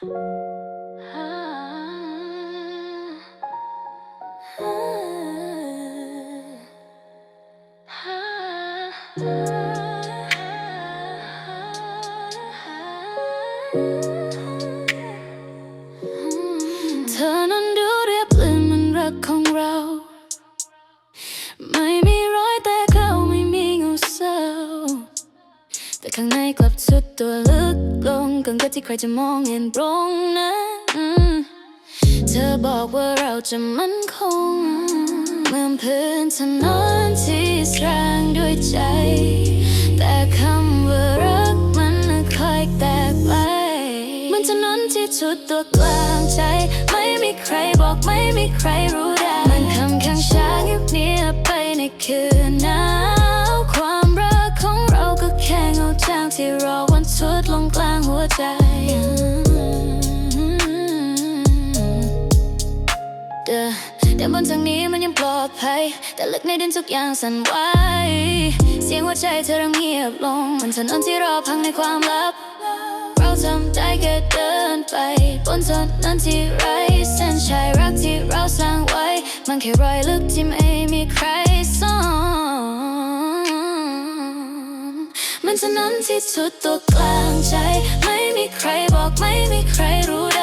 เธ ข้างในกลับสุดตัวลึกลงกินกว่าที่ใครจะมองเห็นตรงนั้นเธอบอกว่าเราจะมั่นคงเมื่อนพื้นถนนที่สร้างด้วยใจ แต่คำว่ารักมันค่อยแตกไปมันถนนที่ชุดตัวกลางใจ ไม่มีใครบอกไม่มีใครรู้ได้ มันคำข้างช้างเงียบเงียไปในคืน ใจ เดินบนทางนี้มันยังปลอดภัย แต่ลึกในดินทุกอย่างสั่นไหว เสียงหัวใจเธอเริ่มเงียบลงบนถนนที่รอพังในความลับ เราทำได้แค่เดินไป บนถนนที่ไร้เส้นชัยรักที่เราสร้างไว้ มันแค่รอยลึกที่ไม่มีใครซ่อนมันถนนที่สุดตัวกลางใจ ใครบอกไม่มีใครรู้